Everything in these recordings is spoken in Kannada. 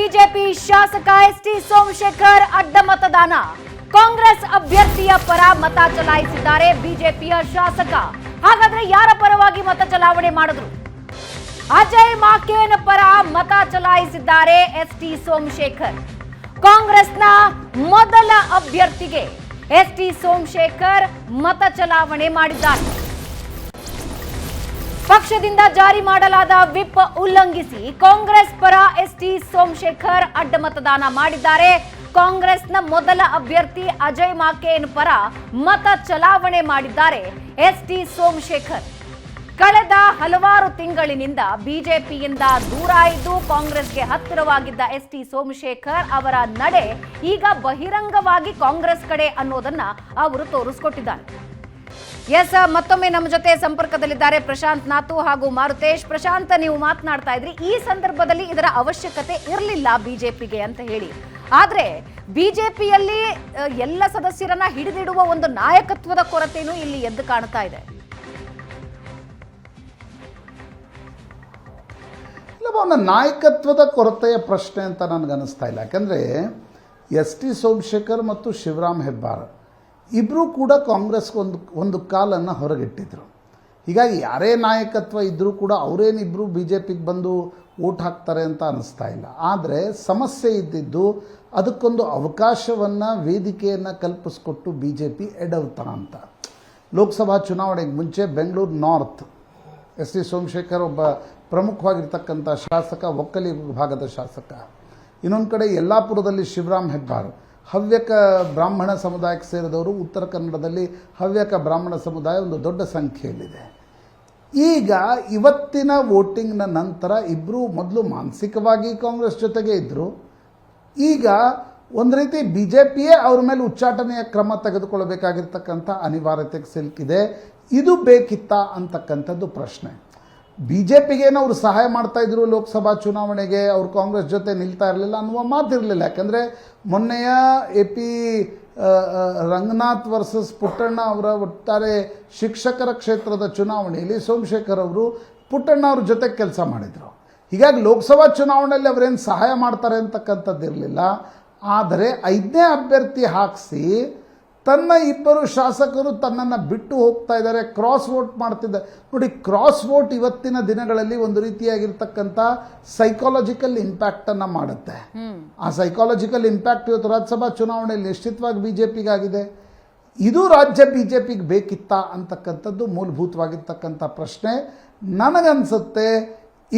ಬಿಜೆಪಿ ಶಾಸಕ ಎಸ್ ಟಿ ಸೋಮಶೇಖರ್ ಅಡ್ಡ ಮತದಾನ. ಕಾಂಗ್ರೆಸ್ ಅಭ್ಯರ್ಥಿಯ ಪರ ಮತ ಚಲಾಯಿಸಿದ್ದಾರೆ ಬಿಜೆಪಿಯ ಶಾಸಕ. ಹಾಗಾದ್ರೆ ಯಾರ ಪರವಾಗಿ ಮತ ಚಲಾವಣೆ ಮಾಡಿದ್ರು? ಅಜಯ್ ಮಾಕೇನ್ ಪರ ಮತ ಚಲಾಯಿಸಿದ್ದಾರೆ ಎಸ್ ಟಿ ಸೋಮಶೇಖರ್. ಕಾಂಗ್ರೆಸ್ನ ಮೊದಲ ಅಭ್ಯರ್ಥಿಗೆ ಎಸ್ ಟಿ ಸೋಮಶೇಖರ್ ಮತ ಚಲಾವಣೆ ಮಾಡಿದ್ದಾರೆ. ಪಕ್ಷದಿಂದ ಜಾರಿ ಮಾಡಲಾದ ವಿಪ್ ಉಲ್ಲಂಘಿಸಿ ಕಾಂಗ್ರೆಸ್ ಪರ ಎಸ್ ಟಿ ಸೋಮಶೇಖರ್ ಅಡ್ಡ ಮತದಾನ ಮಾಡಿದ್ದಾರೆ. ಕಾಂಗ್ರೆಸ್ನ ಮೊದಲ ಅಭ್ಯರ್ಥಿ ಅಜಯ್ ಮಾಕೇನ್ ಪರ ಮತ ಚಲಾವಣೆ ಮಾಡಿದ್ದಾರೆ ಎಸ್ ಟಿ ಸೋಮಶೇಖರ್. ಕಳೆದ ಹಲವಾರು ತಿಂಗಳಿನಿಂದ ಬಿಜೆಪಿಯಿಂದ ದೂರ ಇದ್ದು ಕಾಂಗ್ರೆಸ್ಗೆ ಹತ್ತಿರವಾಗಿದ್ದ ಎಸ್ ಟಿ ಸೋಮಶೇಖರ್ ಅವರ ನಡೆ ಈಗ ಬಹಿರಂಗವಾಗಿ ಕಾಂಗ್ರೆಸ್ ಕಡೆ ಅನ್ನೋದನ್ನ ಅವರು ತೋರಿಸ್ಕೊಟ್ಟಿದ್ದಾರೆ. ಎಸ್ ಮತ್ತೊಮ್ಮೆ ನಮ್ಮ ಜೊತೆ ಸಂಪರ್ಕದಲ್ಲಿದ್ದಾರೆ ಪ್ರಶಾಂತ್ ನಾತು ಹಾಗೂ ಮಾರುತೇಶ್. ಪ್ರಶಾಂತ್, ನೀವು ಮಾತನಾಡ್ತಾ ಇದ್ರಿ. ಈ ಸಂದರ್ಭದಲ್ಲಿ ಇದರ ಅವಶ್ಯಕತೆ ಇರಲಿಲ್ಲ ಬಿಜೆಪಿಗೆ ಅಂತ ಹೇಳಿ. ಆದ್ರೆ ಬಿಜೆಪಿಯಲ್ಲಿ ಎಲ್ಲ ಸದಸ್ಯರನ್ನ ಹಿಡಿದಿಡುವ ಒಂದು ನಾಯಕತ್ವದ ಕೊರತೆಯೂ ಇಲ್ಲಿ ಎದ್ದು ಕಾಣ್ತಾ ಇದೆ. ಒಂದು ನಾಯಕತ್ವದ ಕೊರತೆಯ ಪ್ರಶ್ನೆ ಅಂತ ನನಗನ್ನಿಸ್ತಾ ಇಲ್ಲ. ಯಾಕಂದರೆ ಎಸ್ ಟಿ ಸೋಮಶೇಖರ್ ಮತ್ತು ಶಿವರಾಮ್ ಹೆಬ್ಬಾರ್ ಇಬ್ಬರೂ ಕೂಡ ಕಾಂಗ್ರೆಸ್ಗೆ ಒಂದು ಒಂದು ಕಾಲನ್ನು ಹೊರಗಿಟ್ಟಿದ್ರು. ಹೀಗಾಗಿ ಯಾರೇ ನಾಯಕತ್ವ ಇದ್ದರೂ ಕೂಡ ಅವರೇನಿಬ್ಬರು ಬಿ ಜೆ ಪಿಗೆ ಬಂದು ಓಟ್ ಹಾಕ್ತಾರೆ ಅಂತ ಅನ್ನಿಸ್ತಾ ಇಲ್ಲ. ಆದರೆ ಸಮಸ್ಯೆ ಇದ್ದಿದ್ದು ಅದಕ್ಕೊಂದು ಅವಕಾಶವನ್ನು, ವೇದಿಕೆಯನ್ನು ಕಲ್ಪಿಸ್ಕೊಟ್ಟು ಬಿ ಜೆ ಪಿ ಎಡವ್ತಾ ಅಂತ. ಲೋಕಸಭಾ ಚುನಾವಣೆಗೆ ಮುಂಚೆ Bengaluru north, S C Somashekar ಒಬ್ಬ ಪ್ರಮುಖವಾಗಿರ್ತಕ್ಕಂಥ ಶಾಸಕ, ಒಕ್ಕಲಿ ಭಾಗದ ಶಾಸಕ. ಇನ್ನೊಂದು ಕಡೆ ಯಲ್ಲಾಪುರದಲ್ಲಿ ಶಿವರಾಮ್ ಹೆಬ್ಬಾರ್ ಹವ್ಯಕ ಬ್ರಾಹ್ಮಣ ಸಮುದಾಯಕ್ಕೆ ಸೇರಿದವರು ಉತ್ತರ ಕನ್ನಡದಲ್ಲಿ ಹವ್ಯಕ ಬ್ರಾಹ್ಮಣ ಸಮುದಾಯ ಒಂದು ದೊಡ್ಡ ಸಂಖ್ಯೆಯಲ್ಲಿದೆ. ಈಗ ಇವತ್ತಿನ ವೋಟಿಂಗ್ನ ನಂತರ ಇಬ್ಬರು ಮೊದಲು ಮಾನಸಿಕವಾಗಿ ಕಾಂಗ್ರೆಸ್ ಜೊತೆಗೆ ಇದ್ದರು ಈಗ ಒಂದು ರೀತಿ ಬಿ ಜೆ ಪಿಯೇ ಅವ್ರ ಮೇಲೆ ಉಚ್ಚಾಟನೆಯ ಕ್ರಮ ತೆಗೆದುಕೊಳ್ಳಬೇಕಾಗಿರ್ತಕ್ಕಂಥ ಅನಿವಾರ್ಯತೆಗೆ ಸಿಲುಕಿದೆ. ಇದು ಬೇಕಿತ್ತಾ ಅಂತಕ್ಕಂಥದ್ದು ಪ್ರಶ್ನೆ. ಬಿ ಜೆ ಅವ್ರು ಸಹಾಯ ಮಾಡ್ತಾ ಇದ್ರು ಲೋಕಸಭಾ ಚುನಾವಣೆಗೆ, ಅವ್ರು ಕಾಂಗ್ರೆಸ್ ಜೊತೆ ನಿಲ್ತಾ ಇರಲಿಲ್ಲ ಅನ್ನುವ ಮಾತಿರಲಿಲ್ಲ ಯಾಕಂದರೆ ಮೊನ್ನೆಯ A P Ranganath versus Puttanna ಅವರ ಒಟ್ಟಾರೆ ಶಿಕ್ಷಕರ ಕ್ಷೇತ್ರದ ಚುನಾವಣೆಯಲ್ಲಿ ಸೋಮಶೇಖರ್ ಅವರು ಪುಟ್ಟಣ್ಣ ಅವ್ರ ಜೊತೆ ಕೆಲಸ ಮಾಡಿದರು. ಹೀಗಾಗಿ ಲೋಕಸಭಾ ಚುನಾವಣೆಯಲ್ಲಿ ಅವರೇನು ಸಹಾಯ ಮಾಡ್ತಾರೆ ಅಂತಕ್ಕಂಥದ್ದು ಇರಲಿಲ್ಲ ಆದರೆ ಐದನೇ ಅಭ್ಯರ್ಥಿ ಹಾಕಿಸಿ ತನ್ನ ಇಬ್ಬರು ಶಾಸಕರು ತನ್ನನ್ನು ಬಿಟ್ಟು ಹೋಗ್ತಾ ಇದ್ದಾರೆ ಕ್ರಾಸ್ ವೋಟ್ ಮಾಡ್ತಿದ್ದಾರೆ. ನೋಡಿ ಕ್ರಾಸ್ ವೋಟ್ ಇವತ್ತಿನ ದಿನಗಳಲ್ಲಿ ಒಂದು ರೀತಿಯಾಗಿರ್ತಕ್ಕಂಥ ಸೈಕಾಲಜಿಕಲ್ ಇಂಪ್ಯಾಕ್ಟನ್ನು ಮಾಡುತ್ತೆ. ಆ ಸೈಕಾಲಜಿಕಲ್ ಇಂಪ್ಯಾಕ್ಟ್ ಇವತ್ತು ರಾಜ್ಯಸಭಾ ಚುನಾವಣೆಯಲ್ಲಿ ನಿಶ್ಚಿತವಾಗಿ ಬಿ ಜೆ ಪಿಗಾಗಿದೆ ಇದು ರಾಜ್ಯ ಬಿ ಜೆ ಪಿಗೆ ಬೇಕಿತ್ತಾ ಅಂತಕ್ಕಂಥದ್ದು ಮೂಲಭೂತವಾಗಿರ್ತಕ್ಕಂಥ ಪ್ರಶ್ನೆ. ನನಗನ್ಸುತ್ತೆ,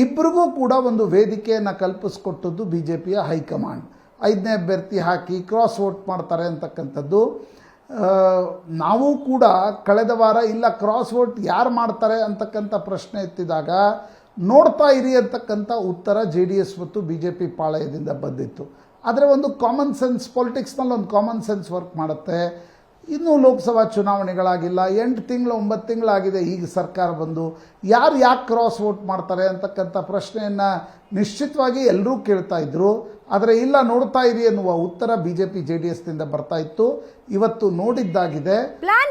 ಇಬ್ರಿಗೂ ಕೂಡ ಒಂದು ವೇದಿಕೆಯನ್ನು ಕಲ್ಪಿಸ್ಕೊಟ್ಟದ್ದು ಬಿ ಜೆ ಪಿಯ ಹೈಕಮಾಂಡ್. ಐದನೇ ಅಭ್ಯರ್ಥಿ ಹಾಕಿ ಕ್ರಾಸ್ ವೋಟ್ ಮಾಡ್ತಾರೆ ಅಂತಕ್ಕಂಥದ್ದು. ನಾವು ಕೂಡ ಕಳೆದ ವಾರ ಇಲ್ಲ ಕ್ರಾಸ್ ವೋಟ್ ಯಾರು ಮಾಡ್ತಾರೆ ಅಂತಕ್ಕಂಥ ಪ್ರಶ್ನೆ ಎತ್ತಿದಾಗ ನೋಡ್ತಾ ಇರಿ ಅಂತಕ್ಕಂಥ ಉತ್ತರ ಜೆ ಡಿ ಎಸ್ ಮತ್ತು ಬಿ ಜೆ ಪಿ ಪಾಳಯದಿಂದ ಬಂದಿತ್ತು. ಆದರೆ ಒಂದು ಕಾಮನ್ ಸೆನ್ಸ್ ಪಾಲಿಟಿಕ್ಸ್ನಲ್ಲಿ ಒಂದು ಕಾಮನ್ ಸೆನ್ಸ್ ವರ್ಕ್ ಮಾಡುತ್ತೆ. ಇನ್ನೂ ಲೋಕಸಭಾ ಚುನಾವಣೆಗಳಾಗಿಲ್ಲ, ಎಂಟು ತಿಂಗಳು, ಒಂಬತ್ತು ತಿಂಗಳಾಗಿದೆ, ಈಗ ಸರ್ಕಾರ ಬಂದು. ಯಾರು ಯಾಕೆ ಕ್ರಾಸ್ ವೋಟ್ ಮಾಡ್ತಾರೆ ಅಂತಕ್ಕಂಥ ಪ್ರಶ್ನೆಯನ್ನು ನಿಶ್ಚಿತವಾಗಿ ಎಲ್ಲರೂ ಕೇಳ್ತಾ ಇದ್ರು. ಆದರೆ ಇಲ್ಲ ನೋಡ್ತಾ ಇರಿ ಎನ್ನುವ ಉತ್ತರ BJP J D J D ಎಸ್ನಿಂದ ಬರ್ತಾ ಇತ್ತು. ಇವತ್ತು ನೋಡಿದ್ದಾಗಿದೆ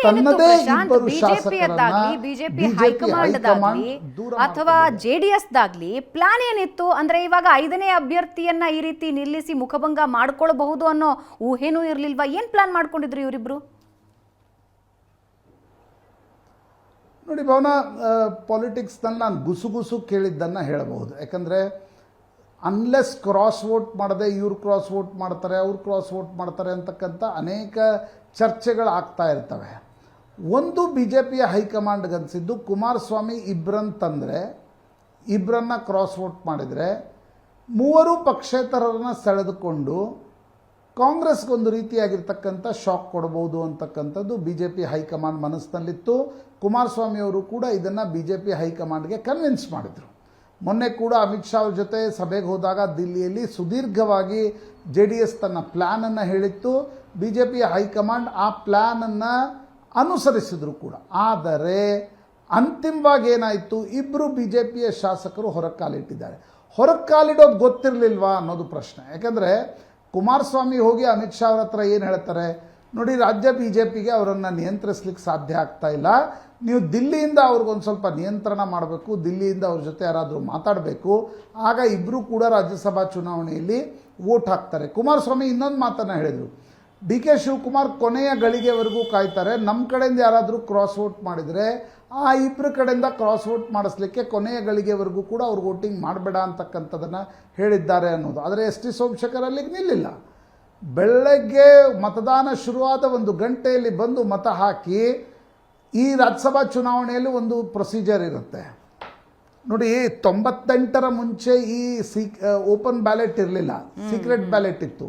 ತನ್ನದೇ ಇಬ್ಬರು ಅಥವಾ ಜೆಡಿಎಸ್ ದಾಗ್ಲಿ ಪ್ಲಾನ್ ಏನಿತ್ತು? ಅಂದ್ರೆ ಇವಾಗ ಐದನೇ ಅಭ್ಯರ್ಥಿಯನ್ನ ಈ ರೀತಿ ನಿಲ್ಲಿಸಿ ಮುಖಭಂಗ ಮಾಡ್ಕೊಳ್ಬಹುದು ಅನ್ನೋ ಊಹೆನೂ ಇರ್ಲಿಲ್ವಾ? ಏನ್ ಪ್ಲಾನ್ ಮಾಡ್ಕೊಂಡಿದ್ರು ಇವರಿಬ್ರು? ನೋಡಿ ಭವನ ಪಾಲಿಟಿಕ್ಸ್ನಲ್ಲಿ ನಾನು ಗುಸುಗುಸು ಕೇಳಿದ್ದನ್ನು ಹೇಳಬಹುದು. ಯಾಕಂದರೆ ಅನ್ಲೆಸ್ ಕ್ರಾಸ್ ವೋಟ್ ಮಾಡದೆ ಇವ್ರು ಕ್ರಾಸ್ ವೋಟ್ ಮಾಡ್ತಾರೆ, ಅವ್ರು ಕ್ರಾಸ್ ವೋಟ್ ಮಾಡ್ತಾರೆ ಅಂತಕ್ಕಂಥ ಅನೇಕ ಚರ್ಚೆಗಳಾಗ್ತಾ ಇರ್ತವೆ. ಒಂದು ಬಿ ಜೆ ಪಿಯ ಹೈಕಮಾಂಡ್ಗೆ ಅನಿಸಿದ್ದು ಕುಮಾರಸ್ವಾಮಿ ಇಬ್ಬರನ್ನು ತಂದರೆ ಇಬ್ಬರನ್ನ ಕ್ರಾಸ್ ವೋಟ್ ಮಾಡಿದರೆ ಮೂವರು ಪಕ್ಷೇತರರನ್ನ ಸೆಳೆದುಕೊಂಡು ಕಾಂಗ್ರೆಸ್ಗೊಂದು ರೀತಿಯಾಗಿರ್ತಕ್ಕಂಥ ಶಾಕ್ ಕೊಡ್ಬೋದು ಅಂತಕ್ಕಂಥದ್ದು B J P high command ಮನಸ್ಸಿನಲ್ಲಿತ್ತು. Kumaraswamy ಅವರು ಕೂಡ ಇದನ್ನು ಬಿ ಜೆ ಪಿ ಹೈಕಮಾಂಡ್ಗೆ ಕನ್ವಿನ್ಸ್ ಮಾಡಿದರು. ಮೊನ್ನೆ ಕೂಡ ಅಮಿತ್ ಶಾ ಅವ್ರ ಜೊತೆ ಸಭೆಗೆ ಹೋದಾಗ ದಿಲ್ಲಿಯಲ್ಲಿ ಸುದೀರ್ಘವಾಗಿ ಜೆ ಡಿ ಎಸ್ ತನ್ನ ಪ್ಲ್ಯಾನನ್ನು ಹೇಳಿತ್ತು. ಬಿ ಜೆ ಪಿ ಹೈಕಮಾಂಡ್ ಆ ಪ್ಲ್ಯಾನನ್ನು ಅನುಸರಿಸಿದ್ರು ಕೂಡ. ಆದರೆ ಅಂತಿಮವಾಗಿ ಏನಾಯಿತು? ಇಬ್ಬರು ಬಿ ಜೆ ಪಿಯ ಶಾಸಕರು ಹೊರಕಾಲಿಟ್ಟಿದ್ದಾರೆ ಹೊರಕಾಲಿಡೋದು ಗೊತ್ತಿರಲಿಲ್ವಾ ಅನ್ನೋದು ಪ್ರಶ್ನೆ. ಯಾಕಂದರೆ ಕುಮಾರಸ್ವಾಮಿ ಹೋಗಿ ಅಮಿತ್ ಶಾ ಅವ್ರ ಹತ್ರ ಏನು ಹೇಳ್ತಾರೆ? ನೋಡಿ, ರಾಜ್ಯ ಬಿ ಜೆ ಪಿಗೆ ಅವರನ್ನು ನಿಯಂತ್ರಿಸ್ಲಿಕ್ಕೆ ಸಾಧ್ಯ ಆಗ್ತಾ ಇಲ್ಲ. ನೀವು ದಿಲ್ಲಿಯಿಂದ ಅವ್ರಿಗೊಂದು ಸ್ವಲ್ಪ ನಿಯಂತ್ರಣ ಮಾಡಬೇಕು, ದಿಲ್ಲಿಯಿಂದ ಅವ್ರ ಜೊತೆ ಯಾರಾದರೂ ಮಾತಾಡಬೇಕು, ಆಗ ಇಬ್ಬರೂ ಕೂಡ ರಾಜ್ಯಸಭಾ ಚುನಾವಣೆಯಲ್ಲಿ ವೋಟ್ ಹಾಕ್ತಾರೆ. ಕುಮಾರಸ್ವಾಮಿ ಇನ್ನೊಂದು ಮಾತನ್ನು ಹೇಳಿದರು. ಡಿ ಕೆ ಶಿವಕುಮಾರ್ ಕೊನೆಯ ಗಳಿಗೆವರೆಗೂ ಕಾಯ್ತಾರೆ. ನಮ್ಮ ಕಡೆಯಿಂದ ಯಾರಾದರೂ ಕ್ರಾಸ್ ವೋಟ್ ಮಾಡಿದರೆ, ಆ ಇಬ್ಬರ ಕಡೆಯಿಂದ ಕ್ರಾಸ್ ವೋಟ್ ಮಾಡಿಸ್ಲಿಕ್ಕೆ ಕೊನೆಯ ಗಳಿಗೆವರೆಗೂ ಕೂಡ ಅವ್ರು ವೋಟಿಂಗ್ ಮಾಡಬೇಡ ಅಂತಕ್ಕಂಥದ್ದನ್ನು ಹೇಳಿದ್ದಾರೆ ಅನ್ನೋದು. ಆದರೆ ಎಸ್ ಟಿ ಸೋಮಶೇಖರ್ ಅಲ್ಲಿಗೆ ನಿಲ್ಲಿಲ್ಲ. ಬೆಳಗ್ಗೆ ಮತದಾನ ಶುರುವಾದ ಒಂದು ಗಂಟೆಯಲ್ಲಿ ಬಂದು ಮತ ಹಾಕಿ ಈ ರಾಜ್ಯಸಭಾ ಚುನಾವಣೆಯಲ್ಲಿ ಒಂದು ಪ್ರೊಸೀಜರ್ ಇರುತ್ತೆ. ನೋಡಿ ತೊಂಬತ್ತೆಂಟರ ಮುಂಚೆ ಈ ಸೀಕ್ ಓಪನ್ ಬ್ಯಾಲೆಟ್ ಇರಲಿಲ್ಲ. ಸೀಕ್ರೆಟ್ ಬ್ಯಾಲೆಟ್ ಇತ್ತು.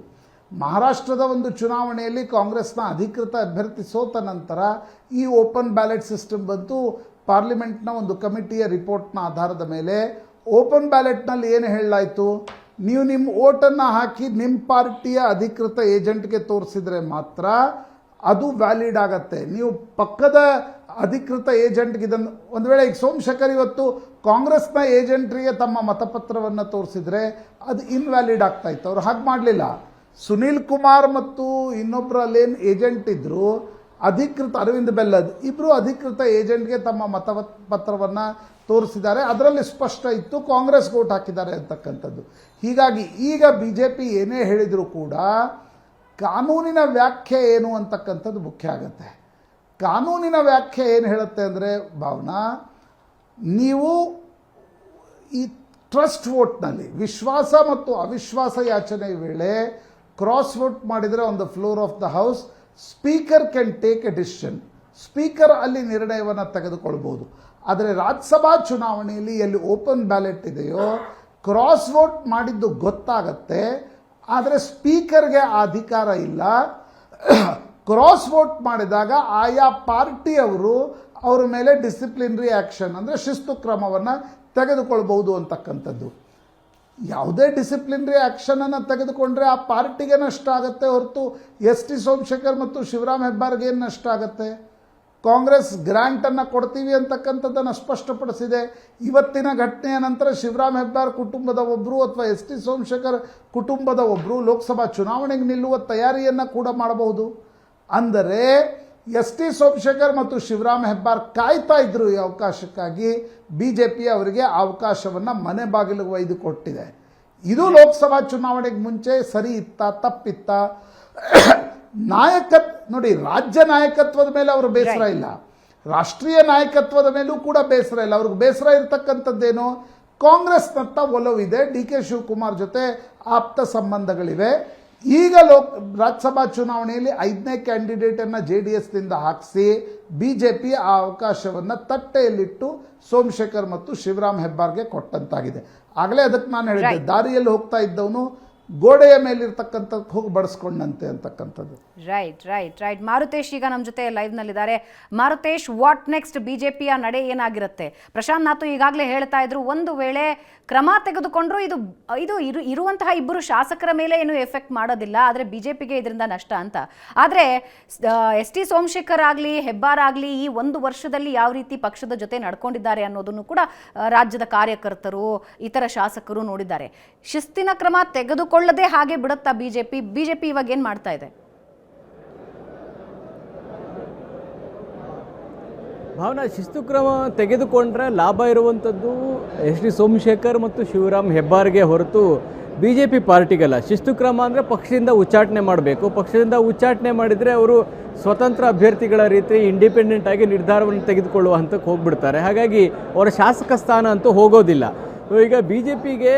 ಮಹಾರಾಷ್ಟ್ರದ ಒಂದು ಚುನಾವಣೆಯಲ್ಲಿ ಕಾಂಗ್ರೆಸ್ನ ಅಧಿಕೃತ ಅಭ್ಯರ್ಥಿ ಸೋತ ನಂತರ ಈ ಓಪನ್ ಬ್ಯಾಲೆಟ್ ಸಿಸ್ಟಮ್ ಬಂತು. ಪಾರ್ಲಿಮೆಂಟ್ನ ಒಂದು ಕಮಿಟಿಯ ರಿಪೋರ್ಟ್ನ ಆಧಾರದ ಮೇಲೆ ಓಪನ್ ಬ್ಯಾಲೆಟ್ನಲ್ಲಿ ಏನು ಹೇಳಲಾಯಿತು? ನೀವು ನಿಮ್ಮ ಓಟನ್ನು ಹಾಕಿ ನಿಮ್ಮ ಪಾರ್ಟಿಯ ಅಧಿಕೃತ ಏಜೆಂಟ್ಗೆ ತೋರಿಸಿದರೆ ಮಾತ್ರ ಅದು ವ್ಯಾಲಿಡ್ ಆಗತ್ತೆ. ನೀವು ಪಕ್ಕದ ಅಧಿಕೃತ ಏಜೆಂಟ್ಗೆ ಇದನ್ನು ಒಂದು ವೇಳೆ ಈಗ ಸೋಮಶೇಖರ್ ಇವತ್ತು ಕಾಂಗ್ರೆಸ್ನ ಏಜೆಂಟ್ರಿಗೆ ತಮ್ಮ ಮತಪತ್ರವನ್ನು ತೋರಿಸಿದರೆ ಅದು ಇನ್ವ್ಯಾಲಿಡ್ ಆಗ್ತಾ ಇತ್ತು. ಅವ್ರು ಹಾಗೆ ಮಾಡಲಿಲ್ಲ. ಸುನೀಲ್ ಕುಮಾರ್ ಮತ್ತು ಇನ್ನೊಬ್ಬರು ಅಲ್ಲೇನು ಏಜೆಂಟ್ ಇದ್ದರು ಅಧಿಕೃತ ಅರವಿಂದ್ ಬೆಲ್ಲದ್ ಇಬ್ಬರು ಅಧಿಕೃತ ಏಜೆಂಟ್ಗೆ ತಮ್ಮ ಮತ ಪತ್ರವನ್ನು ತೋರಿಸಿದ್ದಾರೆ. ಅದರಲ್ಲಿ ಸ್ಪಷ್ಟ ಇತ್ತು ಕಾಂಗ್ರೆಸ್ ಓಟ್ ಹಾಕಿದ್ದಾರೆ ಅಂತಕ್ಕಂಥದ್ದು. ಹೀಗಾಗಿ ಈಗ ಬಿ ಜೆ ಪಿ ಏನೇ ಹೇಳಿದರೂ ಕೂಡ ಕಾನೂನಿನ ವ್ಯಾಖ್ಯೆ ಏನು ಅಂತಕ್ಕಂಥದ್ದು ಮುಖ್ಯ ಆಗುತ್ತೆ. ಕಾನೂನಿನ ವ್ಯಾಖ್ಯೆ ಏನು ಹೇಳುತ್ತೆ ಅಂದರೆ, ಭಾವನಾ, ನೀವು ಈ ಟ್ರಸ್ಟ್ ವೋಟ್ನಲ್ಲಿ ವಿಶ್ವಾಸ ಮತ್ತು ಅವಿಶ್ವಾಸ ಯಾಚನೆ ವೇಳೆ ಕ್ರಾಸ್ ವೋಟ್ ಮಾಡಿದರೆ ಒಂದು the floor of the house speaker can take a decision speaker ಅಲ್ಲಿ ನಿರ್ಣಯವನ್ನು ತೆಗೆದುಕೊಳ್ಬೋದು. ಆದರೆ ರಾಜ್ಯಸಭಾ ಚುನಾವಣೆಯಲ್ಲಿ ಎಲ್ಲಿ ಓಪನ್ ಬ್ಯಾಲೆಟ್ ಇದೆಯೋ ಕ್ರಾಸ್ ವೋಟ್ ಮಾಡಿದ್ದು ಗೊತ್ತಾಗತ್ತೆ. ಆದರೆ ಸ್ಪೀಕರ್ಗೆ ಆ ಅಧಿಕಾರ ಇಲ್ಲ. ಕ್ರಾಸ್ ವೋಟ್ ಮಾಡಿದಾಗ ಆಯಾ ಪಾರ್ಟಿಯವರು ಅವರ ಮೇಲೆ ಡಿಸಿಪ್ಲಿನರಿ ಆ್ಯಕ್ಷನ್ ಅಂದರೆ ಶಿಸ್ತು ಕ್ರಮವನ್ನು ತೆಗೆದುಕೊಳ್ಬಹುದು ಅಂತಕ್ಕಂಥದ್ದು. ಯಾವುದೇ ಡಿಸಿಪ್ಲಿನರಿ ಆ್ಯಕ್ಷನನ್ನು ತೆಗೆದುಕೊಂಡ್ರೆ ಆ ಪಾರ್ಟಿಗೆ ನಷ್ಟ ಆಗುತ್ತೆ ಹೊರತು ಎಸ್ ಟಿ ಸೋಮಶೇಖರ್ ಮತ್ತು ಶಿವರಾಮ್ ಹೆಬ್ಬಾರ್ಗೆ ಏನು ನಷ್ಟ ಆಗುತ್ತೆ? ಕಾಂಗ್ರೆಸ್ ಗ್ರ್ಯಾಂಟನ್ನು ಕೊಡ್ತೀವಿ ಅಂತಕ್ಕಂಥದ್ದನ್ನು ಸ್ಪಷ್ಟಪಡಿಸಿದೆ. ಇವತ್ತಿನ ಘಟನೆಯ ನಂತರ ಶಿವರಾಮ್ ಹೆಬ್ಬಾರ್ ಕುಟುಂಬದ ಒಬ್ಬರು ಅಥವಾ ಎಸ್ ಟಿ ಸೋಮಶೇಖರ್ ಕುಟುಂಬದ ಒಬ್ಬರು ಲೋಕಸಭಾ ಚುನಾವಣೆಗೆ ನಿಲ್ಲುವ ತಯಾರಿಯನ್ನು ಕೂಡ ಮಾಡಬಹುದು. ಅಂದರೆ ಎಸ್ ಟಿ ಸೋಮಶೇಖರ್ ಮತ್ತು ಶಿವರಾಮ್ ಹೆಬ್ಬಾರ್ ಕಾಯ್ತಾ ಇದ್ರು ಈ ಅವಕಾಶಕ್ಕಾಗಿ. ಬಿ ಜೆ ಪಿ ಅವರಿಗೆ ಅವಕಾಶವನ್ನು ಮನೆ ಬಾಗಿಲು ಒಯ್ದು ಕೊಟ್ಟಿದೆ. ಇದು ಲೋಕಸಭಾ ಚುನಾವಣೆಗೆ ಮುಂಚೆ ಸರಿ ಇತ್ತ ತಪ್ಪಿತ್ತ? ನಾಯಕ ನೋಡಿ ರಾಜ್ಯ ನಾಯಕತ್ವದ ಮೇಲೆ ಅವರು ಬೇಸರ ಇಲ್ಲ. ರಾಷ್ಟ್ರೀಯ ನಾಯಕತ್ವದ ಮೇಲೂ ಕೂಡ ಬೇಸರ ಇಲ್ಲ. ಅವ್ರಿಗೆ ಬೇಸರ ಇರತಕ್ಕಂಥದ್ದೇನು? ಕಾಂಗ್ರೆಸ್ನತ್ತ ಒಲವಿದೆ. ಡಿ ಕೆ ಶಿವಕುಮಾರ್ ಜೊತೆ ಆಪ್ತ ಸಂಬಂಧಗಳಿವೆ. ಈಗ ಲೋಕ್ ರಾಜ್ಯಸಭಾ ಚುನಾವಣೆಯಲ್ಲಿ ಐದನೇ ಕ್ಯಾಂಡಿಡೇಟನ್ನು ಜೆ ಡಿ ಎಸ್ನಿಂದ ಹಾಕಿಸಿ ಬಿ ಜೆ ಪಿ ಆ ಅವಕಾಶವನ್ನು ತಟ್ಟೆಯಲ್ಲಿಟ್ಟು ಸೋಮಶೇಖರ್ ಮತ್ತು ಶಿವರಾಮ್ ಹೆಬ್ಬಾರ್ಗೆ ಕೊಟ್ಟಂತಾಗಿದೆ. ಆಗಲೇ ಅದಕ್ಕೆ ನಾನು ಹೇಳಿದ್ದೆ ದಾರಿಯಲ್ಲಿ ಹೋಗ್ತಾ ಇದ್ದವನು ಗೋಡೆಯ ಮೇಲಿರ್ತಕ್ಕಂಥ ಹೋಗಿ ಬಡಿಸ್ಕೊಂಡಂತೆ ಅಂತಕ್ಕಂಥದ್ದು. ರೈಟ್ ರೈಟ್ ರೈಟ್ ಮಾರುತೇಶ್ ಈಗ ನಮ್ಮ ಜೊತೆ ಲೈವ್ ನಲ್ಲಿದ್ದಾರೆ. ಮಾರುತೇಶ್ ವಾಟ್ ನೆಕ್ಸ್ಟ್ ಬಿಜೆಪಿಯ ನಡೆ ಏನಾಗಿರುತ್ತೆ? ಪ್ರಶಾಂತ್ ನಾಥು ಈಗಾಗಲೇ ಹೇಳ್ತಾ ಇದ್ರು, ಒಂದು ವೇಳೆ ಕ್ರಮ ತೆಗೆದುಕೊಂಡ್ರು ಇದು ಇದು ಇರು, ಇರುವಂತಹ ಇಬ್ಬರು ಶಾಸಕರ ಮೇಲೆ ಏನು ಎಫೆಕ್ಟ್ ಮಾಡೋದಿಲ್ಲ, ಆದರೆ ಬಿಜೆಪಿಗೆ ಇದರಿಂದ ನಷ್ಟ ಅಂತ. ಆದರೆ ಎಸ್ ಟಿ ಸೋಮಶೇಖರ್ ಆಗಲಿ, ಹೆಬ್ಬಾರ್ ಆಗಲಿ, ಈ ಒಂದು ವರ್ಷದಲ್ಲಿ ಯಾವ ರೀತಿ ಪಕ್ಷದ ಜೊತೆ ನಡ್ಕೊಂಡಿದ್ದಾರೆ ಅನ್ನೋದನ್ನು ಕೂಡ ರಾಜ್ಯದ ಕಾರ್ಯಕರ್ತರು, ಇತರ ಶಾಸಕರು ನೋಡಿದ್ದಾರೆ. ಶಿಸ್ತಿನ ಕ್ರಮ ತೆಗೆದುಕೊಳ್ಳದೆ ಹಾಗೆ ಬಿಡುತ್ತಾ ಬಿಜೆಪಿ? ಬಿಜೆಪಿ ಇವಾಗ ಏನು ಮಾಡ್ತಾ ಇದೆ? ಭಾವನಾ, ಶಿಸ್ತು ಕ್ರಮ ತೆಗೆದುಕೊಂಡ್ರೆ ಲಾಭ ಇರುವಂಥದ್ದು ಎಸ್ ಡಿ ಸೋಮಶೇಖರ್ ಮತ್ತು ಶಿವರಾಮ್ ಹೆಬ್ಬಾರ್ಗೆ ಹೊರತು ಬಿ ಜೆ ಪಿ ಪಾರ್ಟಿಗೆಲ್ಲ. ಶಿಸ್ತು ಕ್ರಮ ಅಂದರೆ ಪಕ್ಷದಿಂದ ಉಚ್ಚಾಟನೆ ಮಾಡಬೇಕು. ಪಕ್ಷದಿಂದ ಉಚ್ಚಾಟನೆ ಮಾಡಿದರೆ ಅವರು ಸ್ವತಂತ್ರ ಅಭ್ಯರ್ಥಿಗಳ ರೀತಿ ಇಂಡಿಪೆಂಡೆಂಟ್ ಆಗಿ ನಿರ್ಧಾರವನ್ನು ತೆಗೆದುಕೊಳ್ಳುವ ಹಂತಕ್ಕೆ ಹೋಗ್ಬಿಡ್ತಾರೆ. ಹಾಗಾಗಿ ಅವರ ಶಾಸಕ ಸ್ಥಾನ ಅಂತೂ ಹೋಗೋದಿಲ್ಲ. ಈಗ ಬಿ ಜೆ ಪಿಗೆ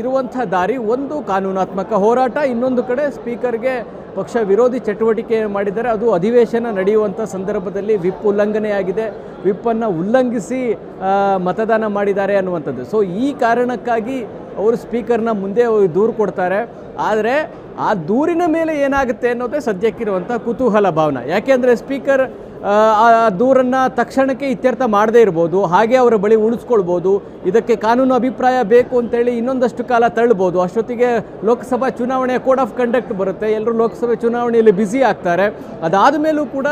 ಇರುವಂಥ ದಾರಿ ಒಂದು ಕಾನೂನಾತ್ಮಕ ಹೋರಾಟ, ಇನ್ನೊಂದು ಕಡೆ ಸ್ಪೀಕರ್ಗೆ ಪಕ್ಷ ವಿರೋಧಿ ಚಟುವಟಿಕೆ ಮಾಡಿದರೆ ಅದು ಅಧಿವೇಶನ ನಡೆಯುವಂಥ ಸಂದರ್ಭದಲ್ಲಿ ವಿಪ್ ಉಲ್ಲಂಘನೆಯಾಗಿದೆ. ವಿಪ್ಪನ್ನು ಉಲ್ಲಂಘಿಸಿ ಮತದಾನ ಮಾಡಿದ್ದಾರೆ ಅನ್ನುವಂಥದ್ದು. ಸೊ, ಈ ಕಾರಣಕ್ಕಾಗಿ ಅವರು ಸ್ಪೀಕರ್ನ ಮುಂದೆ ದೂರು ಕೊಡ್ತಾರೆ. ಆದರೆ ಆ ದೂರಿನ ಮೇಲೆ ಏನಾಗುತ್ತೆ ಅನ್ನೋದೇ ಸದ್ಯಕ್ಕಿರುವಂಥ ಕುತೂಹಲ ಭಾವನೆ. ಯಾಕೆಂದರೆ ಸ್ಪೀಕರ್ ಆ, ದೂರನ್ನು ತಕ್ಷಣಕ್ಕೆ ಇತ್ಯರ್ಥ ಮಾಡದೇ ಇರ್ಬೋದು ಹಾಗೆ ಅವರ ಬಳಿ ಉಳಿಸ್ಕೊಳ್ಬೋದು ಇದಕ್ಕೆ ಕಾನೂನು ಅಭಿಪ್ರಾಯ ಬೇಕು ಅಂತೇಳಿ ಇನ್ನೊಂದಷ್ಟು ಕಾಲ ತಳ್ಬೋದು ಅಷ್ಟೊತ್ತಿಗೆ ಲೋಕಸಭಾ ಚುನಾವಣೆಯ ಕೋಡ್ ಆಫ್ ಕಂಡಕ್ಟ್ ಬರುತ್ತೆ ಎಲ್ಲರೂ ಲೋಕಸಭೆ ಚುನಾವಣೆಯಲ್ಲಿ ಬ್ಯುಸಿ ಆಗ್ತಾರೆ. ಅದಾದ ಮೇಲೂ ಕೂಡ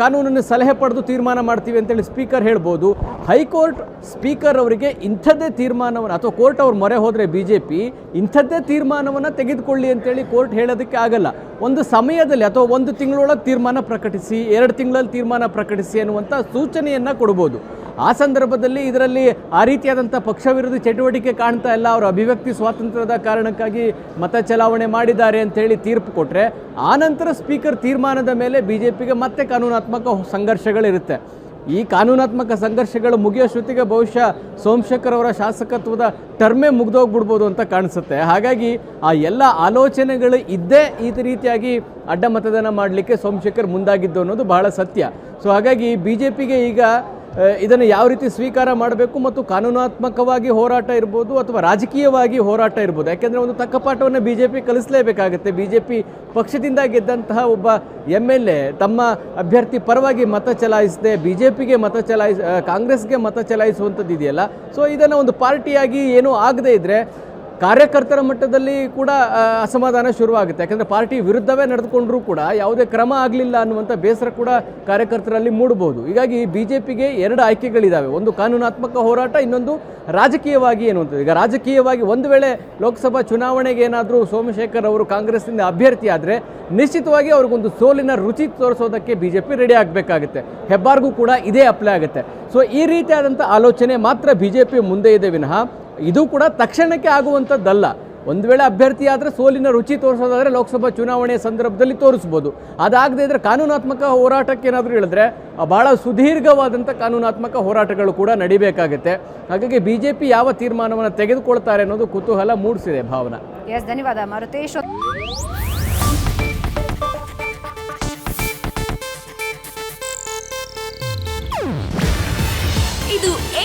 ಕಾನೂನನ್ನು ಸಲಹೆ ಪಡೆದು ತೀರ್ಮಾನ ಮಾಡ್ತೀವಿ ಅಂತೇಳಿ ಸ್ಪೀಕರ್ ಹೇಳ್ಬೋದು. ಹೈಕೋರ್ಟ್ ಸ್ಪೀಕರ್ ಅವರಿಗೆ ಇಂಥದ್ದೇ ತೀರ್ಮಾನವನ್ನು ಅಥವಾ ಕೋರ್ಟ್ ಅವ್ರ ಮೊರೆ ಹೋದರೆ ಬಿ ಜೆ ಪಿ ಇಂಥದ್ದೇ ತೀರ್ಮಾನವನ್ನು ತೆಗೆದುಕೊಳ್ಳಿ ಅಂತೇಳಿ ಕೋರ್ಟ್ ಹೇಳೋದಕ್ಕೆ ಆಗಲ್ಲ. ಒಂದು ಸಮಯದಲ್ಲಿ ಅಥವಾ ಒಂದು ತಿಂಗಳೊಳಗೆ ತೀರ್ಮಾನ ಪ್ರಕಟಿಸಿ ಎರಡು ತಿಂಗಳಲ್ಲಿ ತೀರ್ಮಾನ ಪ್ರಕಟಿಸಿ ಅನ್ನುವಂಥ ಸೂಚನೆಯನ್ನು ಕೊಡ್ಬೋದು. ಆ ಸಂದರ್ಭದಲ್ಲಿ ಇದರಲ್ಲಿ ಆ ರೀತಿಯಾದಂಥ ಪಕ್ಷ ವಿರೋಧಿ ಚಟುವಟಿಕೆ ಕಾಣ್ತಾ ಇಲ್ಲ. ಅವರು ಅಭಿವ್ಯಕ್ತಿ ಸ್ವಾತಂತ್ರ್ಯದ ಕಾರಣಕ್ಕಾಗಿ ಮತ ಚಲಾವಣೆ ಮಾಡಿದ್ದಾರೆ ಅಂತೇಳಿ ತೀರ್ಪು ಕೊಟ್ಟರೆ ಆನಂತರ ಸ್ಪೀಕರ್ ತೀರ್ಮಾನದ ಮೇಲೆ ಬಿ ಜೆ ಪಿಗೆ ಮತ್ತೆ ಕಾನೂನಾತ್ಮಕ ಸಂಘರ್ಷಗಳಿರುತ್ತೆ. ಈ ಕಾನೂನಾತ್ಮಕ ಸಂಘರ್ಷಗಳು ಮುಗಿಯೋ ಮುಗಿಯೋಷ್ಟೊತ್ತಿಗೆ ಬಹುಶಃ ಸೋಮಶೇಖರ್ ಅವರ ಶಾಸಕತ್ವದ ಟರ್ಮೆ ಮುಗ್ದೋಗ್ಬಿಡ್ಬೋದು ಅಂತ ಕಾಣಿಸುತ್ತೆ. ಹಾಗಾಗಿ ಆ ಎಲ್ಲ ಆಲೋಚನೆಗಳು ಇದ್ದೇ ಈ ರೀತಿಯಾಗಿ ಅಡ್ಡ ಮತದಾನ ಮಾಡಲಿಕ್ಕೆ ಸೋಮಶೇಖರ್ ಮುಂದಾಗಿದ್ದು ಅನ್ನೋದು ಬಹಳ ಸತ್ಯ. ಸೊ ಹಾಗಾಗಿ ಬಿ ಜೆ ಪಿಗೆ ಈಗ ಇದನ್ನು ಯಾವ ರೀತಿ ಸ್ವೀಕಾರ ಮಾಡಬೇಕು ಮತ್ತು ಕಾನೂನಾತ್ಮಕವಾಗಿ ಹೋರಾಟ ಇರ್ಬೋದು ಅಥವಾ ರಾಜಕೀಯವಾಗಿ ಹೋರಾಟ ಇರ್ಬೋದು? ಯಾಕೆಂದರೆ ಒಂದು ತಕ್ಕ ಪಾಠವನ್ನು ಬಿ ಜೆ ಪಿ ಕಲಿಸಲೇಬೇಕಾಗುತ್ತೆ. ಬಿ ಜೆ ಪಿ ಪಕ್ಷದಿಂದ ಗೆದ್ದಂತಹ ಒಬ್ಬ ಎಂ ಎಲ್ ಎ ತಮ್ಮ ಅಭ್ಯರ್ಥಿ ಪರವಾಗಿ ಮತ ಚಲಾಯಿಸದೆ ಬಿ ಜೆ ಪಿಗೆ ಮತ ಚಲಾಯಿಸ ಕಾಂಗ್ರೆಸ್ಗೆ ಮತ ಚಲಾಯಿಸುವಂಥದ್ದು ಇದೆಯಲ್ಲ ಸೊ ಇದನ್ನು ಒಂದು ಪಾರ್ಟಿಯಾಗಿ ಏನೂ ಆಗದೇ ಇದ್ದರೆ ಕಾರ್ಯಕರ್ತರ ಮಟ್ಟದಲ್ಲಿ ಕೂಡ ಅಸಮಾಧಾನ ಶುರುವಾಗುತ್ತೆ. ಯಾಕಂದರೆ ಪಾರ್ಟಿ ವಿರುದ್ಧವೇ ನಡೆದುಕೊಂಡರೂ ಕೂಡ ಯಾವುದೇ ಕ್ರಮ ಆಗಲಿಲ್ಲ ಅನ್ನುವಂಥ ಬೇಸರ ಕೂಡ ಕಾರ್ಯಕರ್ತರಲ್ಲಿ ಮೂಡಬಹುದು ಹೀಗಾಗಿ ಬಿ ಜೆ ಪಿಗೆ ಎರಡು ಆಯ್ಕೆಗಳಿದ್ದಾವೆ ಒಂದು ಕಾನೂನಾತ್ಮಕ ಹೋರಾಟ, ಇನ್ನೊಂದು ರಾಜಕೀಯವಾಗಿ ಎನ್ನುವಂಥದ್ದು ಈಗ ರಾಜಕೀಯವಾಗಿ ಒಂದು ವೇಳೆ ಲೋಕಸಭಾ ಚುನಾವಣೆಗೆ ಏನಾದರೂ ಸೋಮಶೇಖರ್ ಅವರು ಕಾಂಗ್ರೆಸ್ನಿಂದ ಅಭ್ಯರ್ಥಿ ಆದರೆ, ನಿಶ್ಚಿತವಾಗಿ ಅವ್ರಿಗೊಂದು ಸೋಲಿನ ರುಚಿ ತೋರಿಸೋದಕ್ಕೆ ಬಿ ಜೆ ಪಿ ರೆಡಿ ಆಗಬೇಕಾಗುತ್ತೆ. ಹೆಬ್ಬಾರ್ಗೂ ಕೂಡ ಇದೇ ಅಪ್ಲೈ ಆಗುತ್ತೆ. ಸೊ ಈ ರೀತಿಯಾದಂಥ ಆಲೋಚನೆ ಮಾತ್ರ ಬಿ ಜೆ ಪಿ ಮುಂದೆ ಇದೆ ವಿನಃ. ಇದು ಕೂಡ ತಕ್ಷಣಕ್ಕೆ ಆಗುವಂಥದ್ದಲ್ಲ. ಒಂದು ವೇಳೆ ಅಭ್ಯರ್ಥಿ ಆದರೆ ಸೋಲಿನ ರುಚಿ ತೋರಿಸೋದಾದರೆ ಲೋಕಸಭಾ ಚುನಾವಣೆಯ ಸಂದರ್ಭದಲ್ಲಿ ತೋರಿಸ್ಬೋದು. ಅದಾಗದೇ ಇದ್ರೆ ಕಾನೂನಾತ್ಮಕ ಹೋರಾಟಕ್ಕೆ ಏನಾದರೂ ಹೇಳಿದ್ರೆ ಭಾಳ ಸುದೀರ್ಘವಾದಂಥ ಕಾನೂನಾತ್ಮಕ ಹೋರಾಟಗಳು ಕೂಡ ನಡಿಬೇಕಾಗುತ್ತೆ. ಹಾಗಾಗಿ ಬಿ ಯಾವ ತೀರ್ಮಾನವನ್ನು ತೆಗೆದುಕೊಳ್ತಾರೆ ಅನ್ನೋದು ಕುತೂಹಲ ಮೂಡಿಸಿದೆ ಭಾವನಾ. ಎಸ್ ಧನ್ಯವಾದ. ಮಾರುತೇಶ್